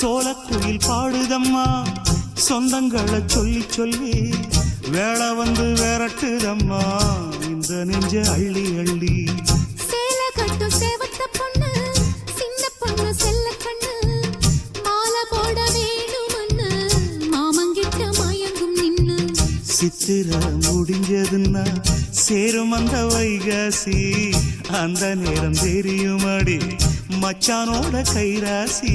சோலக்குயில் பாடுதம்மா. சொந்தங்களை சொல்லி சொல்லி வேலை வந்து விரட்டுதம்மா இந்த நெஞ்ச அள்ளி அள்ளி. சேலை கட்டும் சேவத்த பொண்ணு சின்ன பொண்ணு செல்ல கண்ணு. மாலை போட வேணுமன்னு மாமங்கிட்ட மயங்கும் நின்னு சித்திர முடிஞ்சதுன்னா சேரும் அந்த வைகாசி. அந்த நேரம் தெரியுமாடி மச்சானோட கைராசி.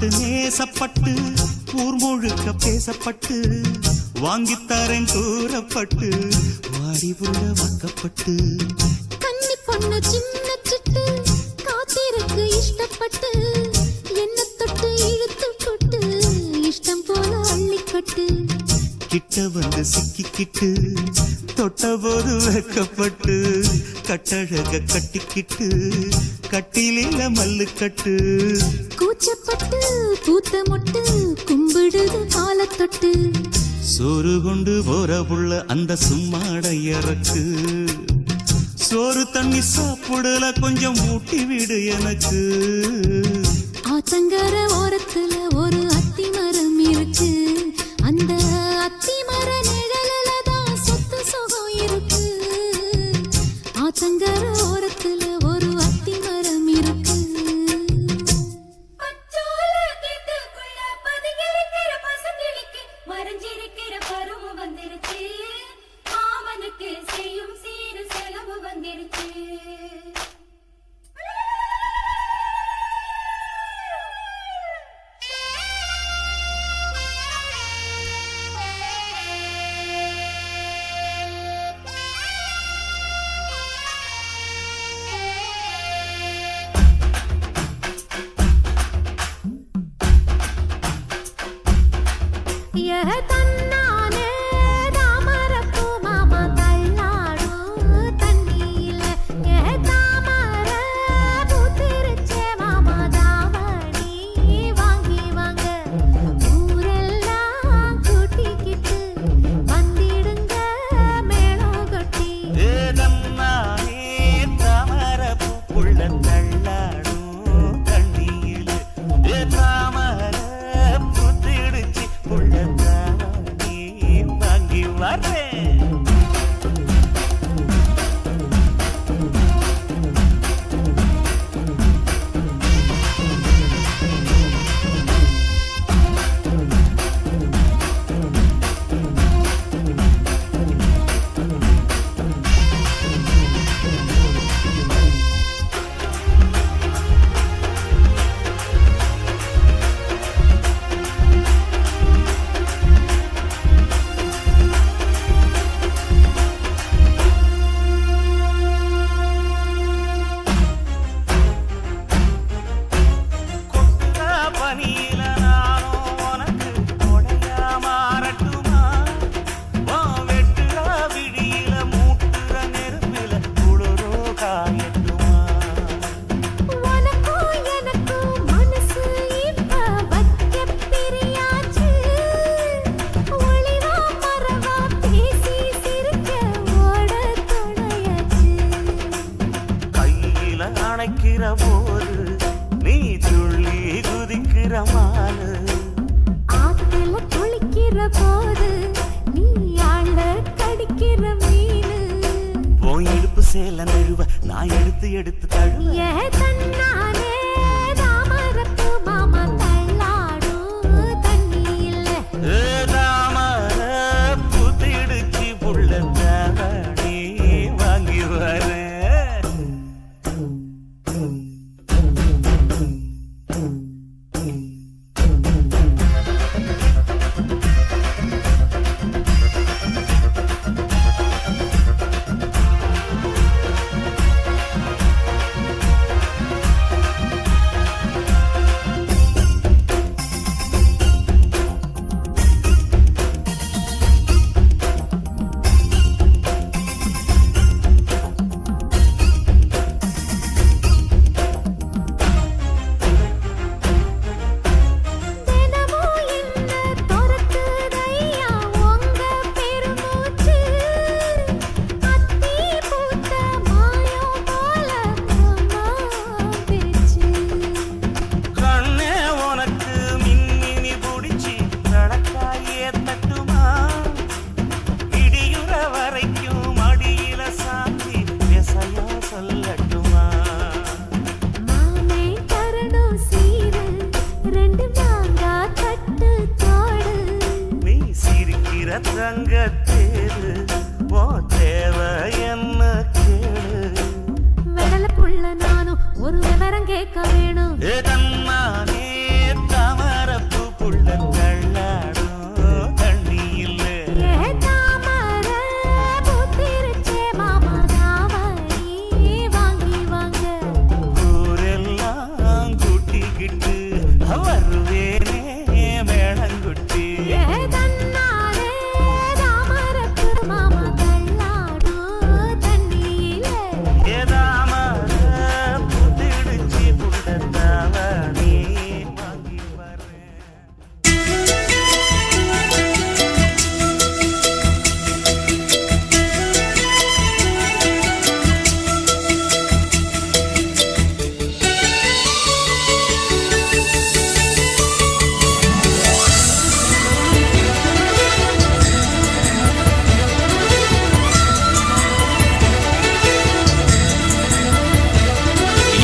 ஆசைப்பட்டு நேசப்பட்டு ஊர் முழுக்க பேசப்பட்டு வாங்கித்தரேன் கூறப்பட்டு வாடி உள்ள வாக்கப்பட்டு. கன்னி பொண்ணு சின்ன சிட்டு காத்திருக்கு இஷ்டப்பட்டு என்ன தொட்டு இழுத்து கொட்டு இஷ்டம் போல அள்ளிக்கட்டு. கிட்ட வந்து சிக்கிக்கிட்டு தொட்ட போது வெக்கப்பட்டு கட்டழக கட்டிக்கிட்டு கட்டிலில மல்லு கட்டு. கூச்சப்பட்டு பூத்த மொட்டு கும்பிடுது காலத்தொட்டு சோறு கொண்டு போற புள்ள அந்த சும்மாடையறக்கு சோறு தண்ணி சாப்பிடல கொஞ்சம் ஊட்டி விடு எனக்கு. ஆத்தங்கர ஓரத்துல ஒரு அத்தி மரம் यह तन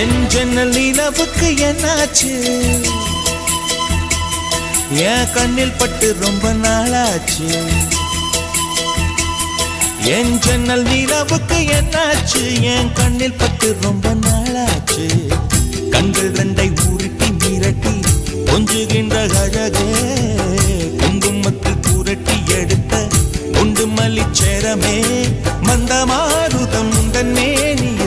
என் ஜன்னல் நிலவுக்கு என்னாச்சு? என் கண்ணில் பட்டு ரொம்ப நாளாச்சு. என் ஜன்னல் நிலவுக்கு என்னாச்சு? என் கண்ணில் பட்டு ரொம்ப நாளாச்சு. கண்கள் ரெண்டை உருட்டி மிரட்டி கொஞ்சுகின்ற அழகே குங்குமத்து புரட்டி எடுத்த குண்டு மலி சேரமே மந்தமாருதம் உந்தன் மேனி.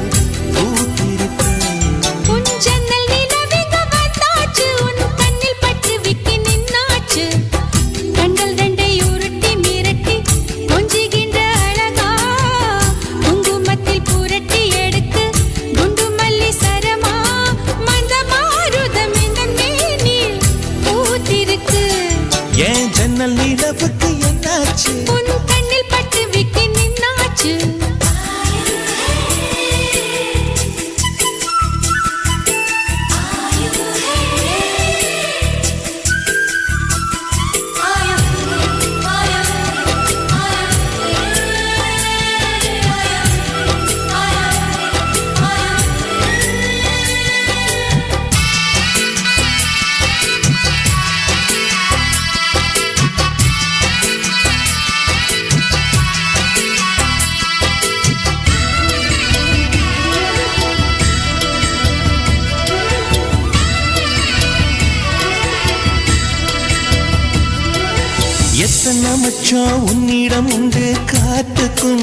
வாசனை மச்சம் உன்னிடம் உண்டு காத்துக்கும்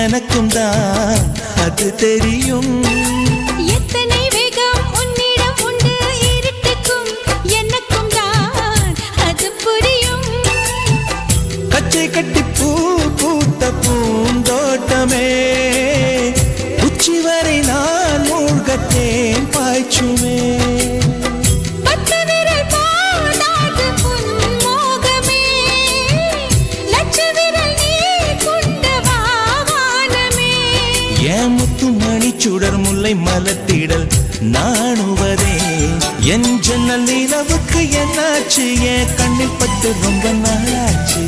எனக்கும் தான் அது தெரியும். எத்தனை வேகம் உன்னிடம் உண்டு இருட்டுக்கும் எனக்கும் தான் அது புரியும். கச்சை கட்டி பூ பூத்த பூந்தோட்டமே உச்சி வரை நான் மூழ்கத்தேன் பாய்ச்சுமே. சுடர் மலத்திடல் நாணுவதே. என் ஜன்னல் நிலவுக்கு என்னாச்சு? என் கண்ணில் பட்டு ரொம்ப நாளாச்சு.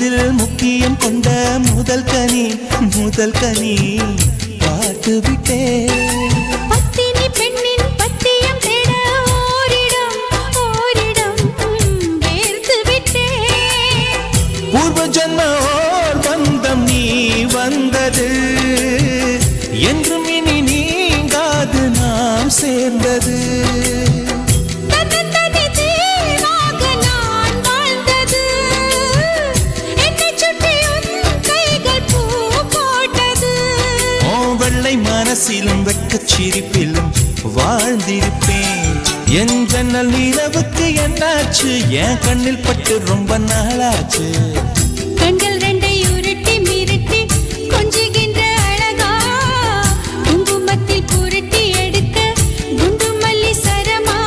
அதில் முக்கியம் கொண்ட முதல் கனி முதல் கனி பார்த்து விட்டேன். மனசிலும் வெட்கச் சிரிப்பிலும் வாழ்ந்திருப்பேன். என் ஜன்னல் நிலவுக்கு என்னாச்சு? என் கண்ணில் பட்டு ரொம்ப நாளாச்சு. கண்கள் ரெண்டை உருட்டி மிரட்டி கொஞ்சுகின்ற அழகா. குங்குமத்தில் புரட்டி எடுக்க குண்டு மல்லி சரமா.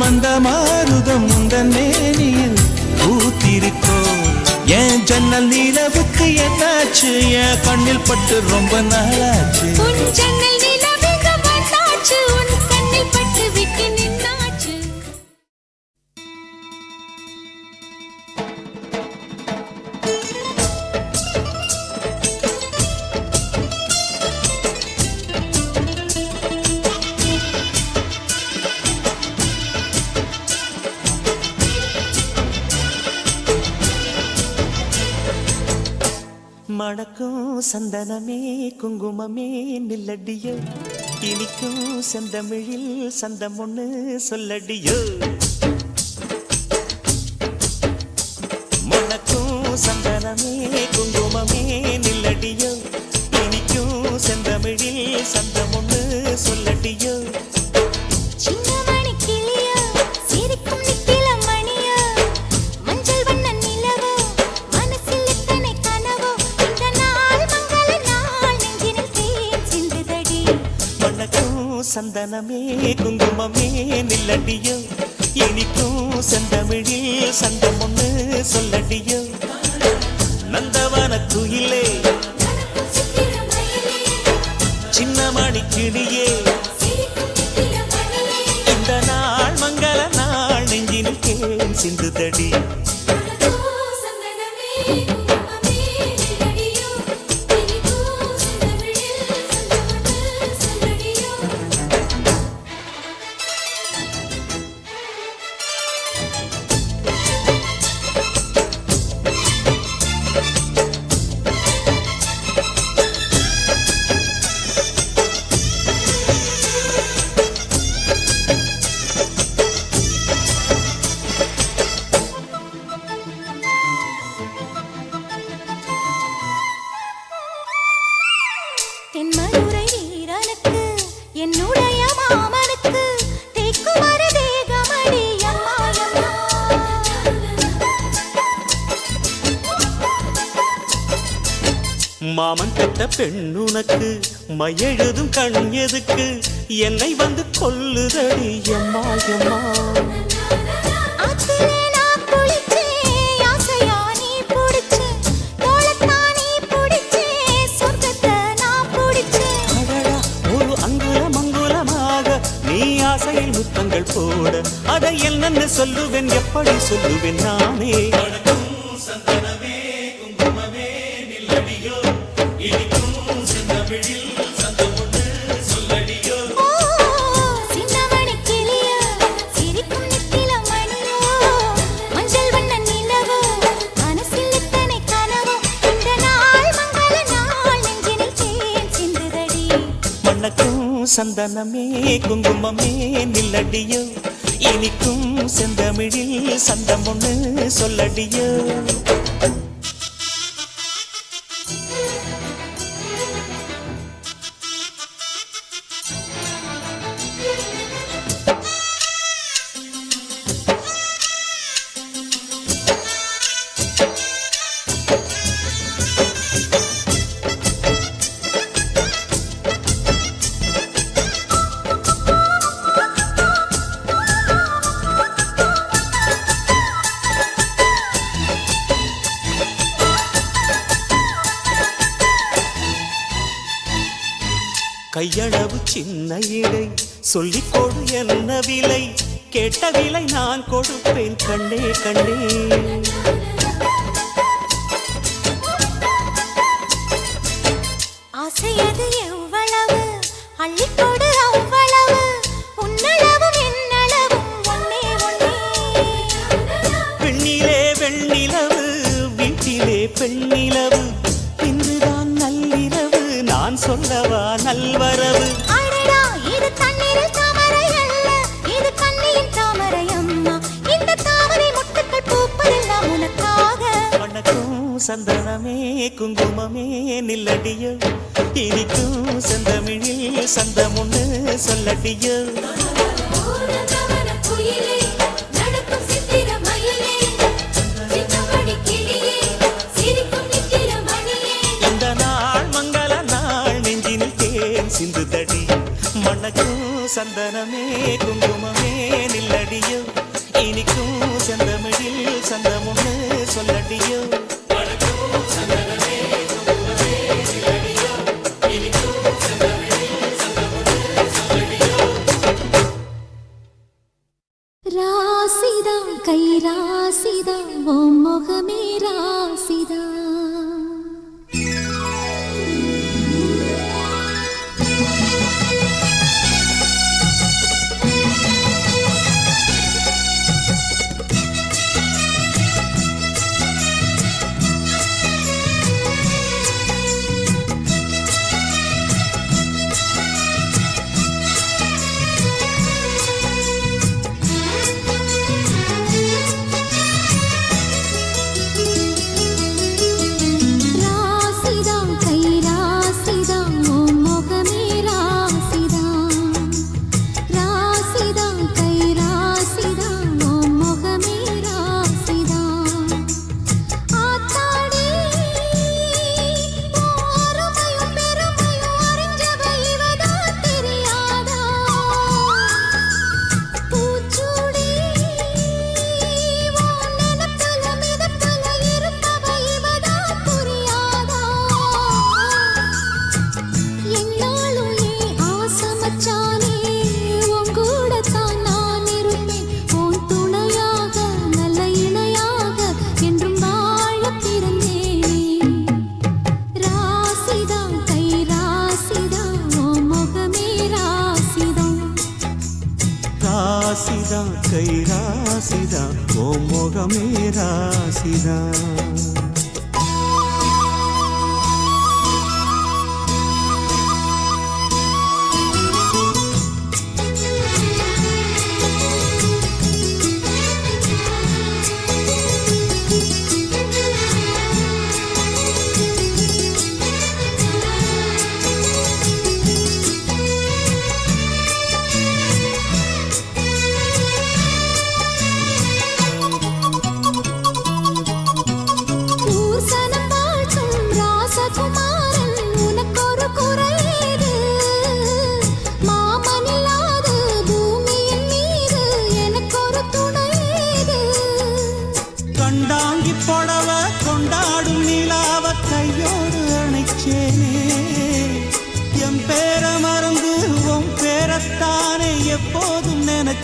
மந்த மாருதம் உந்தன் மேனியில் பூத்திருக்கோ என் ஜன்னல் நிலவுக்கு என்னாச்சு என் கண்ணில் பட்டு ரொம்ப நாளாச்சு. சந்தனமே குங்குமமே நில்லடியோ. இனிக்கும் செந்தமிழில் சந்தம் ஒன்று சொல்லடியோ. சந்தனமே குங்குமமே நில்லடியோ இனிக்கும் செந்தமிழில் சந்தம் ஒண்ணு சொல்லடியோ நந்தவன குயிலே சின்ன மணி கிளியே இந்த நாள் மங்கள நாள் நெஞ்சினுக்கே தேன் சிந்துதடி. பெண்ணுனக்கு மையெழுதும் கண் எதுக்கு என்னை வந்து கொல்லுதடி எம்மா எம்மா. முத்தங்கள் போட அதை என்னன்னு சொல்லுவேன் எப்படி சொல்லுவேன் நானே. சந்தனமே குங்குமமே நில்லடியோ? இனிக்கும் செந்தமிழில் சந்தம் ஒன்று சொல்லடியோ? சொல்லி கொடு என்ன விலை? கேட்ட விலை நான் கொடுப்பேன். கண்ணே கண்ணே. ஆசையது எவ்வளவு? அள்ளிக்கொடு அவ்வளவு. உன்னளவும் என்னளவும் ஒன்னே ஒன்னே. வெண்ணிலவு வீட்டிலே பெண் சந்தனமே குங்குமமே நில்லடியோ? இனிக்கும் செந்தமிழில் சந்தமுன்னு சொல்லடியோ சிந்துதடி மணக்கும் சந்தனமே குங்குமமே நில்லடியோ? இனிக்கும்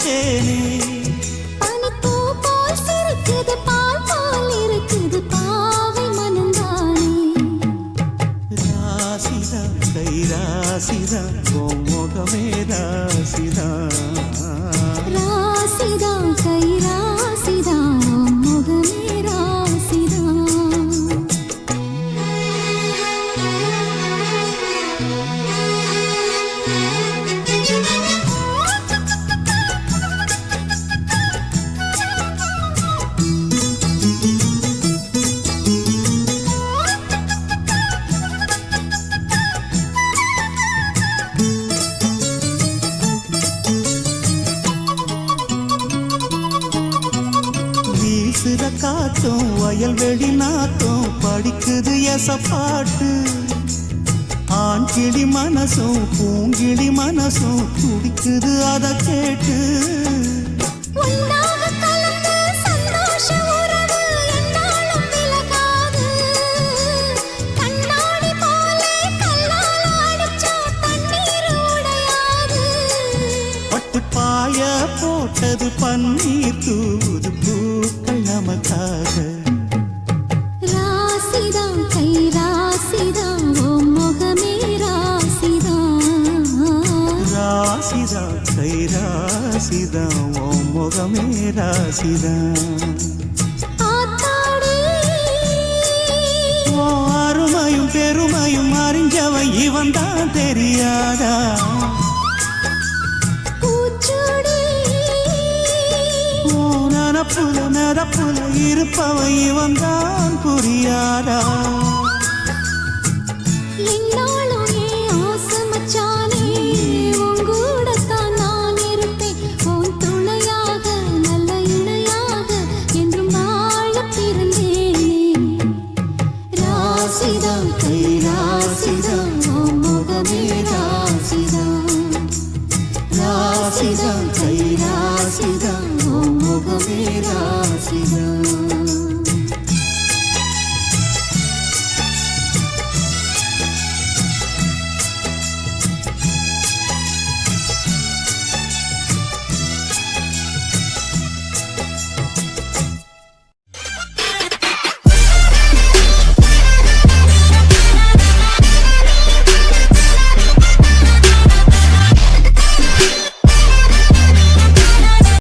tenis. வயல்வெளி நாத்தும் படிக்குது எச பாட்டு. ஆண் கிளி மனசும் பூங்கிளி மனசும் துடிக்குது அத கேட்டு. பாய போட்டது பன்னீர் தூது பூக்கள் நமக்காக. ராசிதா அருமையும் பெருமையும் அறிஞ்சவன் இவன் தான் தெரியாதா? பூச்சூடி நனப்புல நடப்புல இருப்பவன் இவன் தான் புரியாதா?